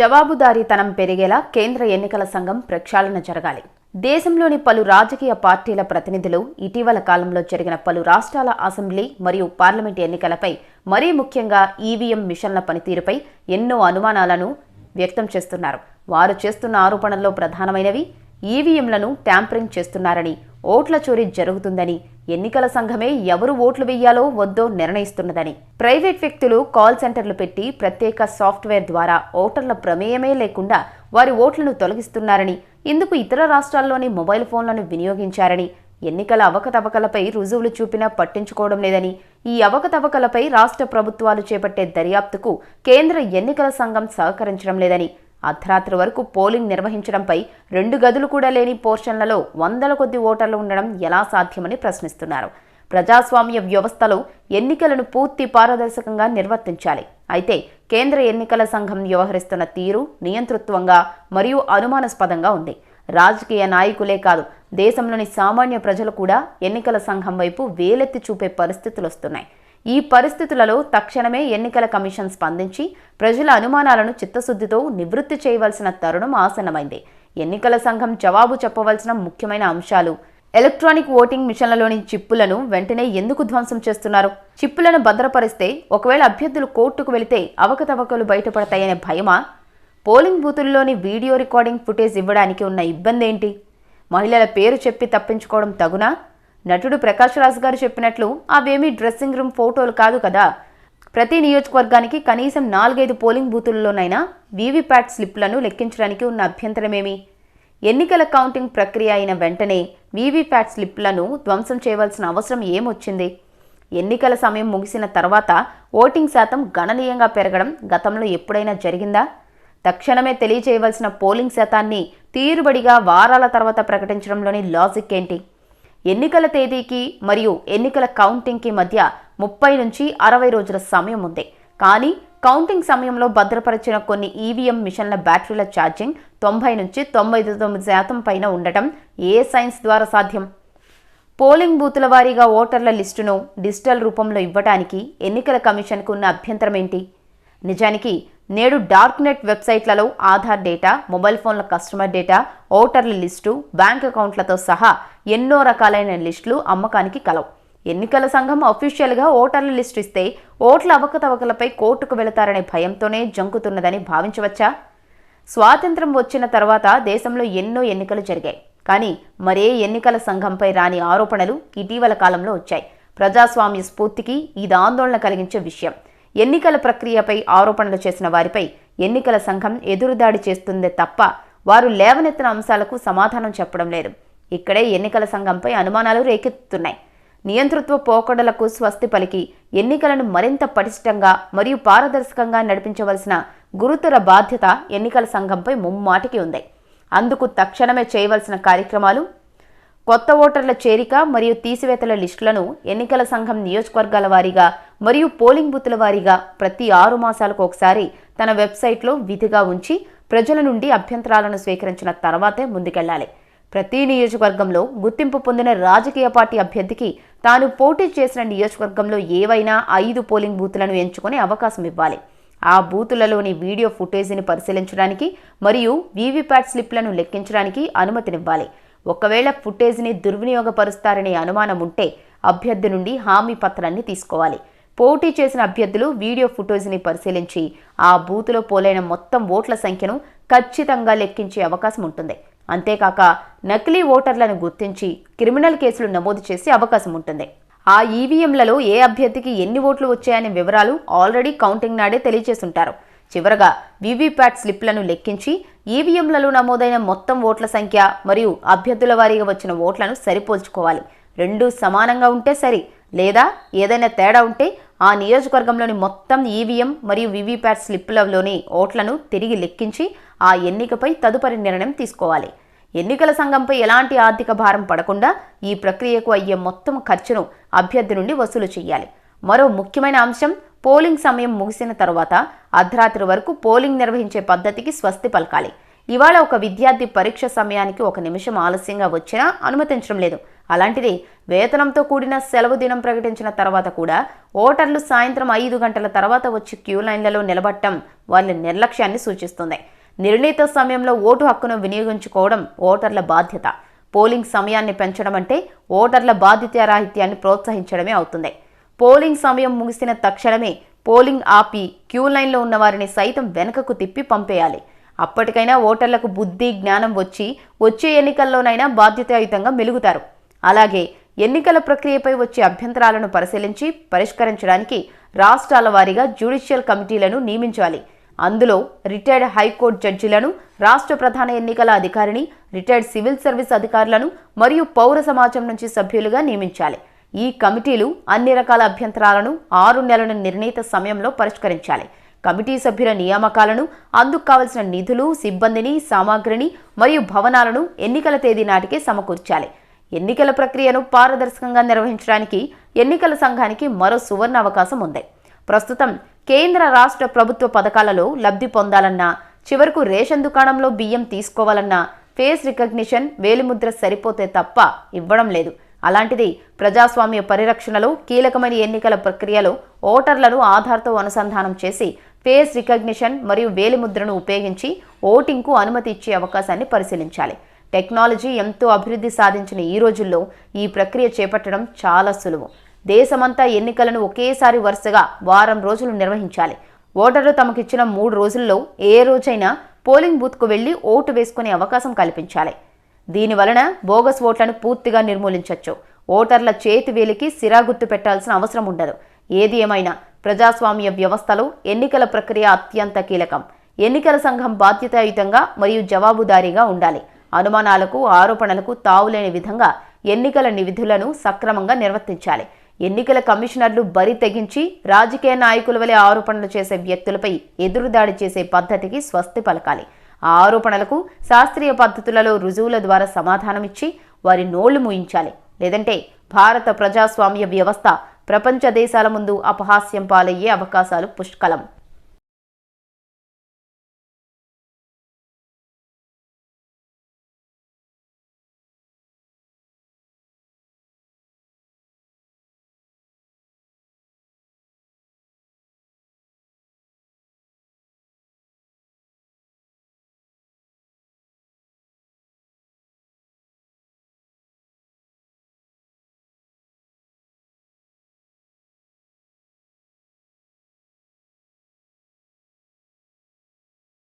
జవాబుదారీతనం పెరిగేలా కేంద్ర ఎన్నికల సంఘం ప్రక్షాళన జరగాలి. దేశంలోని పలు రాజకీయ పార్టీల ప్రతినిధులు ఇటీవల కాలంలో జరిగిన పలు రాష్ట్రాల అసెంబ్లీ మరియు పార్లమెంట్ ఎన్నికలపై మరీ ముఖ్యంగా ఈవీఎం మిషన్ల పనితీరుపై ఎన్నో అనుమానాలను వ్యక్తం చేస్తున్నారు. వారు చేస్తున్న ఆరోపణల్లో ప్రధానమైనవి ఈవీఎంలను ట్యాంపరింగ్ చేస్తున్నారని ఓట్ల చోరీ జరుగుతుందని ఎన్నికల సంఘమే ఎవరు ఓట్లు వెయ్యాలో వద్దో నిర్ణయిస్తున్నదని. ప్రైవేట్ వ్యక్తులు కాల్ సెంటర్లు పెట్టి ప్రత్యేక సాఫ్ట్వేర్ ద్వారా ఓటర్ల ప్రమేయమే లేకుండా వారి ఓట్లను తొలగిస్తున్నారని ఇందుకు ఇతర రాష్ట్రాల్లోని మొబైల్ ఫోన్లను వినియోగించారని ఎన్నికల అవకతవకలపై రుజువులు చూపినా పట్టించుకోవడం లేదని ఈ అవకతవకలపై రాష్ట్ర ప్రభుత్వాలు చేపట్టే దర్యాప్తుకు కేంద్ర ఎన్నికల సంఘం సహకరించడం లేదని అర్ధరాత్రి వరకు పోలింగ్ నిర్వహించడంపై రెండు గదులు కూడా లేని పోర్షన్లలో వందల కొద్ది ఓటర్లు ఉండడం ఎలా సాధ్యమని ప్రశ్నిస్తున్నారు. ప్రజాస్వామ్య వ్యవస్థలో ఎన్నికలను పూర్తి పారదర్శకంగా నిర్వర్తించాలి. అయితే కేంద్ర ఎన్నికల సంఘం వ్యవహరిస్తున్న తీరు నియంతృత్వంగా మరియు అనుమానాస్పదంగా ఉంది. రాజకీయ నాయకులే కాదు దేశంలోని సామాన్య ప్రజలు కూడా ఎన్నికల సంఘం వైపు వేలెత్తి చూపే పరిస్థితులు వస్తున్నాయి ఈ పరిస్థితులలో తక్షణమే ఎన్నికల కమిషన్ స్పందించి ప్రజల అనుమానాలను చిత్తశుద్ధితో నివృత్తి చేయవలసిన తరుణం ఆసన్నమైంది. ఎన్నికల సంఘం జవాబు చెప్పవలసిన ముఖ్యమైన అంశాలు ఎలక్ట్రానిక్ ఓటింగ్ మిషన్లలోని చిప్పులను వెంటనే ఎందుకు ధ్వంసం చేస్తున్నారు? చిప్పులను భద్రపరిస్తే ఒకవేళ అభ్యర్థులు కోర్టుకు వెళితే అవకతవకలు బయటపడతాయనే భయమా? పోలింగ్ బూతుల్లోని వీడియో రికార్డింగ్ ఫుటేజ్ ఇవ్వడానికి ఉన్న ఇబ్బంది ఏంటి మహిళల పేరు చెప్పి తప్పించుకోవడం తగునా? నటుడు ప్రకాష్ రాజ్ గారు చెప్పినట్లు అవేమీ డ్రెస్సింగ్ రూమ్ ఫోటోలు కాదు కదా. ప్రతి నియోజకవర్గానికి కనీసం నాలుగైదు పోలింగ్ బూతుల్లోనైనా వీవీప్యాట్ స్లిప్లను లెక్కించడానికి ఉన్న అభ్యంతరమేమి? ఎన్నికల కౌంటింగ్ ప్రక్రియ అయిన వెంటనే వీవీప్యాట్ స్లిప్లను ధ్వంసం చేయవలసిన అవసరం ఏమొచ్చింది? ఎన్నికల సమయం ముగిసిన తర్వాత ఓటింగ్ శాతం గణనీయంగా పెరగడం గతంలో ఎప్పుడైనా జరిగిందా? తక్షణమే తెలియజేయవలసిన పోలింగ్ శాతాన్ని తీరుబడిగా వారాల తర్వాత ప్రకటించడంలోని లాజిక్ ఏంటి? ఎన్నికల తేదీకి మరియు ఎన్నికల కౌంటింగ్కి మధ్య ముప్పై నుంచి అరవై రోజుల సమయం ఉంది. కానీ కౌంటింగ్ సమయంలో భద్రపరిచిన కొన్ని ఈవీఎం మిషన్ల బ్యాటరీల ఛార్జింగ్ తొంభై నుంచి తొంభై తొమ్మిది శాతం పైన ఉండటం ఏ సైన్స్ ద్వారా సాధ్యం? పోలింగ్ బూతుల వారీగా ఓటర్ల లిస్టును డిజిటల్ రూపంలో ఇవ్వడానికి ఎన్నికల కమిషన్కు ఉన్న అభ్యంతరం ఏంటి? నిజానికి నేడు డార్క్ నెట్ వెబ్సైట్లలో ఆధార్ డేటా మొబైల్ ఫోన్ల కస్టమర్ డేటా ఓటర్ల లిస్టు బ్యాంక్ అకౌంట్లతో సహా ఎన్నో రకాలైన లిస్టులు అమ్మకానికి కలవు. ఎన్నికల సంఘం అఫీషియల్గా ఓటర్ల లిస్టు ఇస్తే ఓట్ల అవకతవకలపై కోర్టుకు వెళతారనే భయంతోనే జంకుతున్నదని భావించవచ్చా? స్వాతంత్రం వచ్చిన తర్వాత దేశంలో ఎన్నో ఎన్నికలు జరిగాయి. కానీ మరే ఎన్నికల సంఘంపై రాని ఆరోపణలు ఇటీవల కాలంలో వచ్చాయి. ప్రజాస్వామ్య స్ఫూర్తికి ఇది ఆందోళన కలిగించే విషయం. ఎన్నికల ప్రక్రియపై ఆరోపణలు చేసిన వారిపై ఎన్నికల సంఘం ఎదురుదాడి చేస్తుందే తప్ప వారు లేవనెత్తిన అంశాలకు సమాధానం చెప్పడం లేదు. ఇక్కడే ఎన్నికల సంఘంపై అనుమానాలు రేకెత్తుతున్నాయి. నియంతృత్వ పోకడలకు స్వస్తి పలికి ఎన్నికలను మరింత పటిష్టంగా మరియు పారదర్శకంగా నడిపించవలసిన గురుతర బాధ్యత ఎన్నికల సంఘంపై ముమ్మాటికి ఉంది. అందుకు తక్షణమే చేయవలసిన కార్యక్రమాలు కొత్త ఓటర్ల చేరిక మరియు తీసివేతల లిస్టులను ఎన్నికల సంఘం నియోజకవర్గాల వారీగా మరియు పోలింగ్ బూతుల వారీగా ప్రతి ఆరు మాసాలకు ఒకసారి తన వెబ్సైట్లో విధిగా ఉంచి ప్రజల నుండి అభ్యంతరాలను స్వీకరించిన తర్వాతే ముందుకెళ్ళాలి ప్రతి నియోజకవర్గంలో గుర్తింపు పొందిన రాజకీయ పార్టీ అభ్యర్థికి తాను పోటీ చేసిన నియోజకవర్గంలో ఏవైనా ఐదు పోలింగ్ బూతులను ఎంచుకునే అవకాశం ఇవ్వాలి. ఆ బూతులలోని వీడియో ఫుటేజీని పరిశీలించడానికి మరియు వీవీప్యాట్ స్లిప్లను లెక్కించడానికి అనుమతినివ్వాలి. ఒకవేళ ఫుటేజ్ని దుర్వినియోగపరుస్తారనే అనుమానం ఉంటే అభ్యర్థి నుండి హామీ పత్రాన్ని తీసుకోవాలి. పోటీ చేసిన అభ్యర్థులు వీడియో ఫుటేజ్ని పరిశీలించి ఆ బూతులో పోలైన మొత్తం ఓట్ల సంఖ్యను ఖచ్చితంగా లెక్కించే అవకాశం ఉంటుంది. అంతేకాక నకిలీ ఓటర్లను గుర్తించి క్రిమినల్ కేసులు నమోదు చేసే అవకాశం ఉంటుంది. ఆ ఈవీఎంలలో ఏ అభ్యర్థికి ఎన్ని ఓట్లు వచ్చాయనే వివరాలు ఆల్రెడీ కౌంటింగ్ నాడే తెలియజేసుంటారు చివరగా వీవీప్యాట్ స్లిప్లను లెక్కించి ఈవీఎంలలో నమోదైన మొత్తం ఓట్ల సంఖ్య మరియు అభ్యర్థుల వారీగా వచ్చిన ఓట్లను సరిపోల్చుకోవాలి. రెండూ సమానంగా ఉంటే సరి లేదా ఏదైనా తేడా ఉంటే ఆ నియోజకవర్గంలోని మొత్తం ఈవీఎం మరియు వివిప్యాట్ స్లిప్లలోని ఓట్లను తిరిగి లెక్కించి ఆ ఎన్నికపై తదుపరి నిర్ణయం తీసుకోవాలి. ఎన్నికల సంఘంపై ఎలాంటి ఆర్థిక భారం పడకుండా ఈ ప్రక్రియకు అయ్యే మొత్తం ఖర్చును అభ్యర్థి నుండి వసూలు చేయాలి. మరో ముఖ్యమైన అంశం పోలింగ్ సమయం ముగిసిన తర్వాత అర్ధరాత్రి వరకు పోలింగ్ నిర్వహించే పద్ధతికి స్వస్తి పలకాలి. ఇవాళ ఒక విద్యార్థి పరీక్ష సమయానికి ఒక నిమిషం ఆలస్యంగా వచ్చినా అనుమతించడం లేదు. అలాంటిది వేతనంతో కూడిన సెలవు దినం ప్రకటించిన తర్వాత కూడా ఓటర్లు సాయంత్రం ఐదు గంటల తర్వాత వచ్చి క్యూ లైన్లలో నిలబట్టడం వాళ్ళ నిర్లక్ష్యాన్ని సూచిస్తుంది. నిర్ణీత సమయంలో ఓటు హక్కును వినియోగించుకోవడం ఓటర్ల బాధ్యత. పోలింగ్ సమయాన్ని పెంచడం అంటే ఓటర్ల బాధ్యతారాహిత్యాన్ని ప్రోత్సహించడమే అవుతుంది. పోలింగ్ సమయం ముగిసిన తక్షణమే పోలింగ్ ఆపి క్యూ లైన్లో ఉన్న వారిని సైతం వెనకకు తిప్పి పంపేయాలి. అప్పటికైనా ఓటర్లకు బుద్ధి జ్ఞానం వచ్చి వచ్చే ఎన్నికల్లోనైనా బాధ్యతాయుతంగా మెలుగుతారు. అలాగే ఎన్నికల ప్రక్రియపై వచ్చే అభ్యంతరాలను పరిశీలించి పరిష్కరించడానికి రాష్ట్రాల వారీగా జ్యుడిషియల్ కమిటీలను నియమించాలి. అందులో రిటైర్డ్ హైకోర్టు జడ్జిలను రాష్ట్ర ప్రధాన ఎన్నికల అధికారిని రిటైర్డ్ సివిల్ సర్వీస్ అధికారులను మరియు పౌర సమాజం నుంచి సభ్యులుగా నియమించాలి. ఈ కమిటీలు అన్ని రకాల అభ్యంతరాలను ఆరు నెలల నిర్ణీత సమయంలో పరిష్కరించాలి. కమిటీ సభ్యుల నియామకాలను అందుకు కావలసిన నిధులు సిబ్బందిని సామాగ్రిని మరియు భవనాలను ఎన్నికల తేదీ నాటికి సమకూర్చాలి. ఎన్నికల ప్రక్రియను పారదర్శకంగా నిర్వహించడానికి ఎన్నికల సంఘానికి మరో సువర్ణ అవకాశం ఉంది. ప్రస్తుతం కేంద్ర రాష్ట్ర ప్రభుత్వ పథకాలలో లబ్ధి పొందాలన్నా చివరకు రేషన్ దుకాణంలో బియ్యం తీసుకోవాలన్నా ఫేస్ రికగ్నిషన్ వేలిముద్ర సరిపోతే తప్ప ఇవ్వడం లేదు. అలాంటిది ప్రజాస్వామ్య పరిరక్షణలో కీలకమైన ఎన్నికల ప్రక్రియలో ఓటర్లను ఆధార్తో అనుసంధానం చేసి ఫేస్ రికగ్నిషన్ మరియు వేలిముద్రను ఉపయోగించి ఓటింగ్కు అనుమతి ఇచ్చే అవకాశాన్ని పరిశీలించాలి. టెక్నాలజీ ఎంతో అభివృద్ధి సాధించిన ఈ రోజుల్లో ఈ ప్రక్రియ చేపట్టడం చాలా సులువు. దేశమంతా ఎన్నికలను ఒకేసారి వరుసగా వారం రోజులు నిర్వహించాలి. ఓటర్లు తమకిచ్చిన మూడు రోజుల్లో ఏ రోజైనా పోలింగ్ బూత్కు వెళ్ళి ఓటు వేసుకునే అవకాశం కల్పించాలి. దీని వలన బోగస్ ఓట్లను పూర్తిగా నిర్మూలించవచ్చు ఓటర్ల చేతి వేలికి సిరా గుర్తు పెట్టాల్సిన అవసరం ఉండదు. ఏది ఏమైనా ప్రజాస్వామ్య వ్యవస్థలో ఎన్నికల ప్రక్రియ అత్యంత కీలకం. ఎన్నికల సంఘం బాధ్యతాయుతంగా మరియు జవాబుదారీగా ఉండాలి. అనుమానాలకు ఆరోపణలకు తావులేని విధంగా ఎన్నికల నిధులను సక్రమంగా నిర్వర్తించాలి. ఎన్నికల కమిషనర్లు బరి తెగించి రాజకీయ నాయకుల వలె ఆరోపణలు చేసే వ్యక్తులపై ఎదురుదాడి చేసే పద్ధతికి స్వస్తి పలకాలి. ఆ ఆరోపణలకు శాస్త్రీయ పద్ధతులలో రుజువుల ద్వారా సమాధానమిచ్చి వారి నోళ్ళు మూయించాలి. లేదంటే భారత ప్రజాస్వామ్య వ్యవస్థ ప్రపంచ దేశాల ముందు అపహాస్యం పాలయ్యే అవకాశాలు పుష్కలం.